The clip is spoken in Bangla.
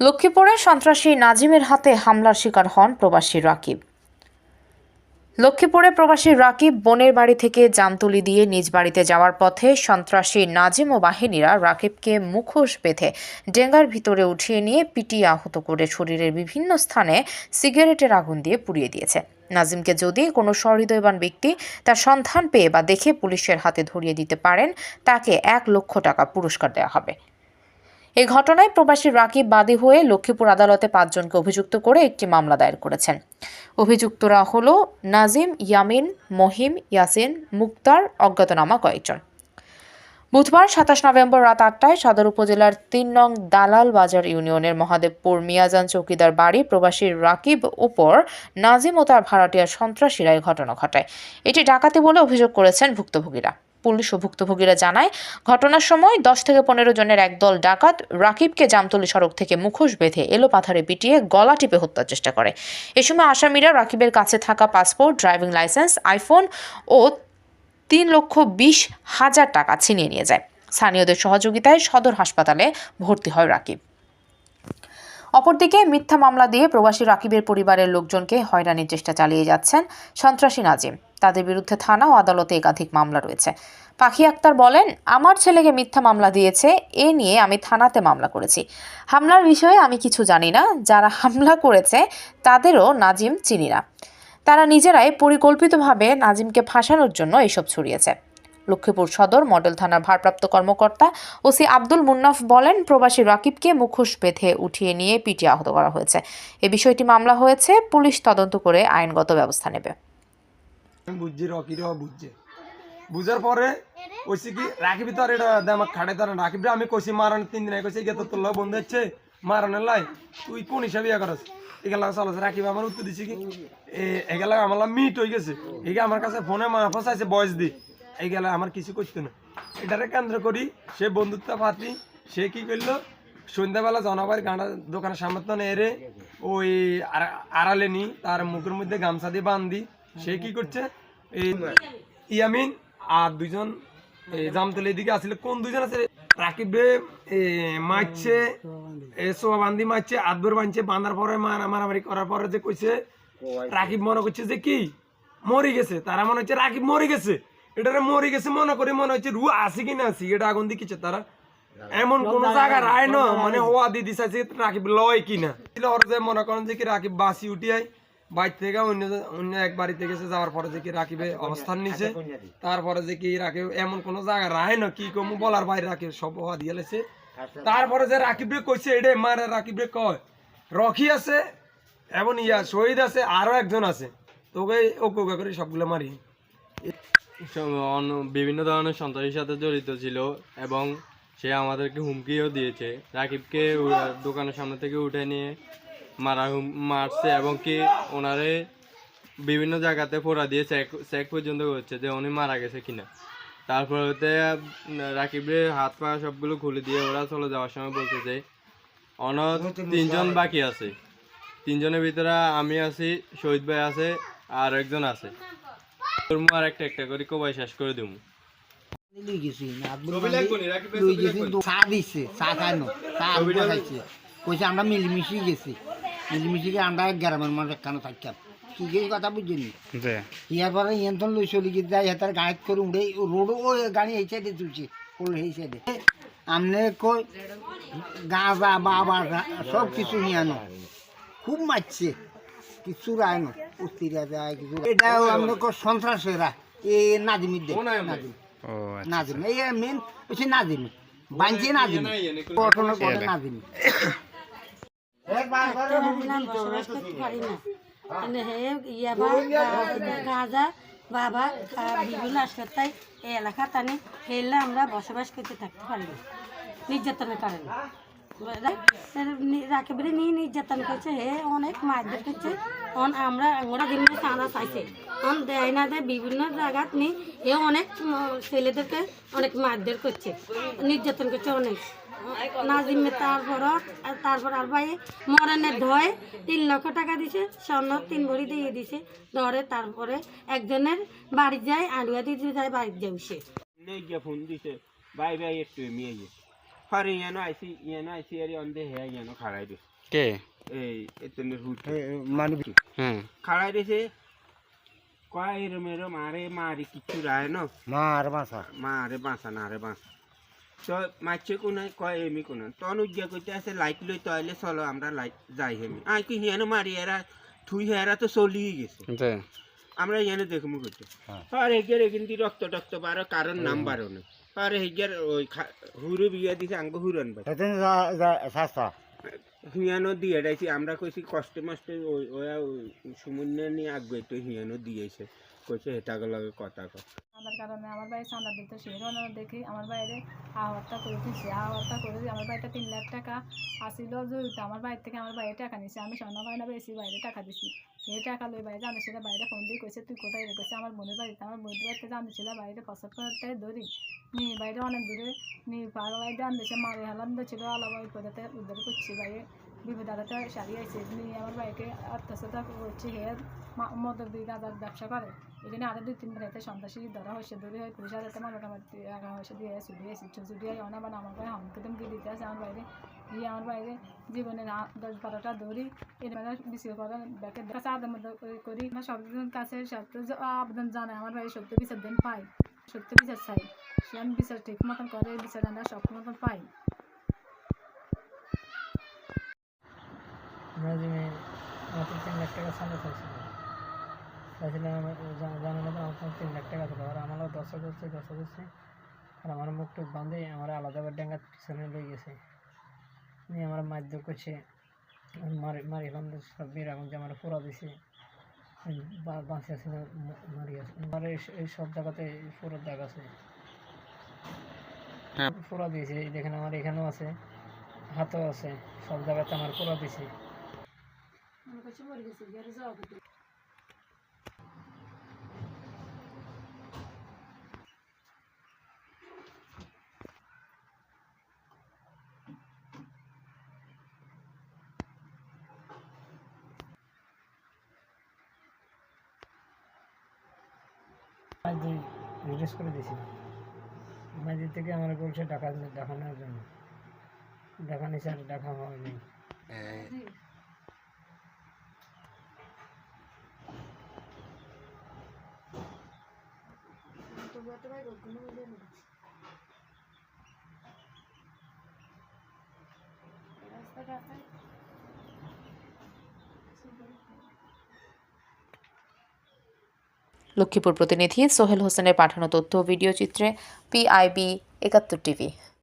লক্ষ্মীপুরে সন্ত্রাসী নাজিমের হাতে হামলার শিকার হন প্রবাসী রাকিব। লক্ষ্মীপুরে প্রবাসী রাকিব বোনের বাড়ি থেকে জামতুলি দিয়ে নিজ বাড়িতে যাওয়ার পথে সন্ত্রাসী নাজিম ও বাহিনীরা রাকিবকে মুখোশ বেঁধে ডেঙ্গার ভিতরে উঠিয়ে নিয়ে পিটিয়ে আহত করে শরীরের বিভিন্ন স্থানে সিগারেটের আগুন দিয়ে পুড়িয়ে দিয়েছে। নাজিমকে যদি কোনো সহৃদয়বান ব্যক্তি তার সন্ধান পেয়ে বা দেখে পুলিশের হাতে ধরিয়ে দিতে পারেন, তাকে এক লক্ষ টাকা পুরস্কার দেওয়া হবে। এই ঘটনায় প্রবাসী রাকিব বাদী হয়ে লক্ষ্মীপুর আদালতে পাঁচজনকে অভিযুক্ত করে একটি মামলা দায়ের করেছেন। অভিযুক্তরা হল নাজিম, ইয়ামিন, মহিম, ইয়াসিন, মুক্তার, অজ্ঞাতনামা কয়েকজন। বুধবার সাতাশ নভেম্বর রাত আটটায় সদর উপজেলার তিন নং দালাল বাজার ইউনিয়নের মহাদেবপুর মিয়াজান চৌকিদার বাড়ি প্রবাসী রাকিব উপর নাজিম ও তার ভাড়াটিয়ার সন্ত্রাসীরা এই ঘটনা ঘটায়। এটি ডাকাতি বলে অভিযোগ করেছেন ভুক্তভোগীরা। পুলিশ ও ভুক্তভোগীরা জানায়, ঘটনার সময় দশ থেকে পনেরো জনের একদল ডাকাত রাকিবকে জামতলি সড়ক থেকে মুখোশ বেঁধে এলো পাথারে পিটিয়ে গলা টিপে হত্যার চেষ্টা করে। এ সময় আসামিরা রাকিবের কাছে থাকা পাসপোর্ট, ড্রাইভিং লাইসেন্স, আইফোন ও তিন লক্ষ বিশ হাজার টাকা ছিনিয়ে নিয়ে যায়। স্থানীয়দের সহযোগিতায় সদর হাসপাতালে ভর্তি হয় রাকিব। অপরদিকে মিথ্যা মামলা দিয়ে প্রবাসী রাকিবের পরিবারের লোকজনকে হয়রানির চেষ্টা চালিয়ে যাচ্ছেন সন্ত্রাসী নাজিম। তাদের বিরুদ্ধে থানা ও আদালতে একাধিক মামলা রয়েছে। পাখি আক্তার বলেন, আমার ছেলেকে মিথ্যা মামলা দিয়েছে, এ নিয়ে আমি থানাতে মামলা করেছি। হামলার বিষয়ে আমি কিছু জানি না। যারা হামলা করেছে, তাদেরও নাজিম চিনি না। তারা নিজেরাই পরিকল্পিতভাবে নাজিমকে ফাঁসানোর জন্য এসব ছড়িয়েছে। লক্ষ্মীপুর সদর মডেল থানার ভারপ্রাপ্ত কর্মকর্তা ওসি আব্দুল মুন্নাফ বলেন, প্রবাসী রাকিবকে মুখোশ বেঁধে উঠিয়ে নিয়ে পিটিয়ে আহত করা হয়েছে। এ বিষয়টি মামলা হয়েছে, পুলিশ তদন্ত করে আইনগত ব্যবস্থা নেবে। বুঝছি বুঝছে। বুঝার পরে কইছি কি, রাখিবি তো আর এটা খাটে তার আমি কইছি তিন দিন কইছি তোর বন্ধু হচ্ছে লাই। তুই কোন হিসাবে ইয়া করস? রাখিবি, আমার উত্তর দিছি কি আমার মিট হয়ে গেছে। আমার কাছে ফোনে ফসাইছে, বয়স দি। আমার কিছু করতো না। এটারে কেন্দ্র করি, সে বন্ধুত্ব পাতি, সে কি করল, সন্ধ্যাবেলা জনবাড়ি গাঁড়া দোকানের তো এরে ওই আড়া- আড়ালে নি, তার মুখের মধ্যে গামছা দিয়ে বান্ধি সে কি করছে ইয়ামিন আর জামতলির দিকে আসলে কোন আছে? রাকিবে মারছে সোয়া বান্ধি মারছে আদবর বাঁধছে বাঁধার পরে মারামারি করার পরে যে কইছে রাকিব মনে করছে যে কি? মরে গেছে। তারা মনে হচ্ছে রাকিব মরে গেছে। এটারে মরে গেছে মনে করে মনে হচ্ছে রু আছে কি না আছে এটা আগুন দিচ্ছে তারা। এমন কোন জায়গা রায় না মানে হওয়া দি দিছে যে রাকিব লয় কিনা মনে করেন যে কি রাকিব বাসি উঠিয়াই বাইর থেকে অন্য অন্য এক বাড়িতে গেছে যাওয়ার পরে যে কি রাকিবে অবস্থান নিছে তারপরে যে কি রাকিব এমন কোন জায়গা রায় না কি কমু বলার বাইরে রাকিব সব হওয়া দিয়ে লেছে। তারপরে যে রাকিবে কইছে এডে মারে রাকিবে কয় রকি আছে এবং ইয়া শহীদ আছে আরও একজন আছে। তোকে ওকে ওকে করে সবগুলো মারি। সব বিভিন্ন ধরনের সন্ত্রাসীর সাথে জড়িত ছিল এবং সে আমাদেরকে হুমকিও দিয়েছে। রাকিবকে দোকানের সামনে থেকে উঠে নিয়ে মারা মারছে এবং কি ওনারে বিভিন্ন জায়গাতে ফোড়া দিয়ে চেক চেক পর্যন্ত করছে যে উনি মারা গেছে কিনা। তারপর হতে রাকিবের হাত পা সবগুলো খুলে দিয়ে ওরা চলে যাওয়ার সময় বলছে যে অন তিনজন বাকি আছে। তিনজনের ভিতরে আমি আছি শহীদ ভাই আছে আর একজন আছে। তোর আর একটা একটা করে কবাই শেষ করে দেবো চা দিছে চা খাইনো চা কইছে আমরা মিলিমিশি গেছি। মিলিমিশি গিয়ে আমরা গ্রামের মানুষ একখানে থাকতাম। কি কি কথা বুঝিনি? ইয়ার পরে ইয়ন্তন লই চলি গিয়ে যাই হাতার গাড়ি করে উড়ে রোড গাড়ি এই সাইডে তুলছে এই সাইডে আমনে কই গাঁজা বাবা সব কিছু নিয়ে আনো। খুব মারছে কিছু রায় না উস্তিরা যায় কিছু এটাও আমরা সন্ত্রাসেরা এ নাদিমির দে নাজিম এই মেন হচ্ছে নাজিম বাঞ্চে নাজিম পরে নাজিম নাম বসবাস করতে পারি না। মানে হে ইয়াবা গাঁজা বাবা বিভিন্ন হাসপাতাল এই এলাকা টানে হেলে আমরা বসবাস করতে থাকতে পারি না। নির্যাতনের কারণে। রাকেবারে নিয়ে নির্যাতন করছে হে অনেক মারধর করছে। অন আমরা আমরা দিন চাঁদা চাইছে। অন দেয় না দেয় বিভিন্ন জায়গাত নিয়ে এ অনেক ছেলেদেরকে অনেক মারধর করছে। নির্যাতন করছে অনেক। নাজিমে তারপর তারপর আর ভাই মরণের ধয় তিন লক্ষ টাকা দিছে স্বর্ণ তিন ভরি দিয়ে দিছে ধরে তারপরে একজনের বাড়ি যায় আলুয়া দিতে যায় বাড়ি গিয়ে ফোন দিছে ভাই ভাই একটু গেছে হরে ইয়ানো আইসি ইয়ানো আইসি আরে অন্ধে হে ইয়ানো খাড়াই দিছে। কে? এই এতনে হুট মানে হ্যাঁ খাড়াই দিছে। কয় এরম এরম আরে মারি কিচ্ছু রায় ন? মা আর মা আরে বাঁচা না আরে বাঁচা। মাছে কোনাই কয় এমি কোনাই তখন উজ্জা করতে আছে লাইট লই তাইলে চলো আমরা লাইট যাই হেমি। আই কি হিয়ানো মারি এরা থুই হেরা তো চলিয়ে গেছে। আমরা এখানে দেখব করতে হ্যাঁ। আর রক্ত টক্ত কারণ ওই হুরু বিয়া দিছে আঙ্গ হুরন বাই। এতেন হিয়ানো দিয়ে ডাইছি আমরা কইছি কষ্টে মষ্টে ওই ওয়া সুমন্য নিয়ে আগে তো হিয়ানো দিয়েছে। কইছে হেটাকে লগে কথা কর আমার কারণে আমার বাইরে চাঁদা দিতে সেরকম দেখি আমার বাইরে আহ্বানটা করে দিচ্ছে আহ্বানটা করে আমার বাড়িতে তিন লাখ টাকা আসিল আমার বাড়ি থেকে আমার বাইরে টাকা নিছে। আমি স্বর্ণ গয়না বেশি বাইরে টাকা দিছি। এই টাকা লই বাইরে জানে সেটা বাইরে ফোন দিয়ে কইছে, তুই কোথায় রেখেছে আমার বোনের বাড়িতে। আমার বোনের বাড়িতে জানতে ছিল বাইরে পছন্দ করতে ধরি। নিয়ে বাইরে অনেক দূরে, নিয়ে পাড়া বাইরে আনতেছে মারে হালান ছিল আলাদা বিপদাতে উদ্ধার করছি বাইরে বিপদাতে সারিয়ে আইছে। নিয়ে আমার বাইকে আত্মসতা করছে। হে মদর দিয়ে গাঁজার ব্যবসা করে। এখানে আরও দুই তিন রাতে সন্ত্রাসী ধরা হয়েছে ধরে হয় পুলিশ হাতে মামলা কামাতে আগা হয়েছে দিয়ে ছুটিয়ে এসে ছুটিয়ে অনা মানে আমার গায়ে হামকে তুমি দিতে আছে আমার বাইরে গিয়ে আমার বাইরে জীবনে দশ বারোটা দৌড়ি এর মানে বিশেষ করে ব্যাকের কাছে আদান করি আমার সবজন কাছে সত্য আবেদন জানায় আমার বাইরে সত্য বিচার দিন পাই সত্য বিচার চাই সে আমি বিচার ঠিক মতন করে বিচার আমরা সব মতন পাই নাজিমে মাত্র তিন লাখ টাকা সামনে চাইছিল জানানো তো আমার তিন লাখ টাকা ছিল। আর আমারও দশ করছে দশ করছে আর আমার মুখ টুক বাঁধে আমার আলাদা ডেঙ্গার পিছনে লই গেছে। নিয়ে আমার মারধর করছে। মারি মারি বান্ধে সব বের আগুন যে আমার পুরা দিছে। বাঁচে আছে না মারি আছে আমার এই- সব জায়গাতে পুরো দাগ আছে। পুরা দিয়েছে। এই দেখেন আমার এখানেও আছে হাতও আছে। সব জায়গাতে আমার পুরা দিছে। করতে মাঝি রিলিজ করে দিয়েছিল। মাঝি থেকে আমার বলছে টাকা দেখানোর জন্য। দেখা নিছে আর দেখা হয়নি তবু একটা ভাই কোনো মিলিয়ে নেই রাস্তাঘাটে লক্ষ্মীপুর প্রতিনিধি সোহেল হোসেনের পাঠানো তথ্য ভিডিও চিত্রে পিআইবি একাত্তর টিভি।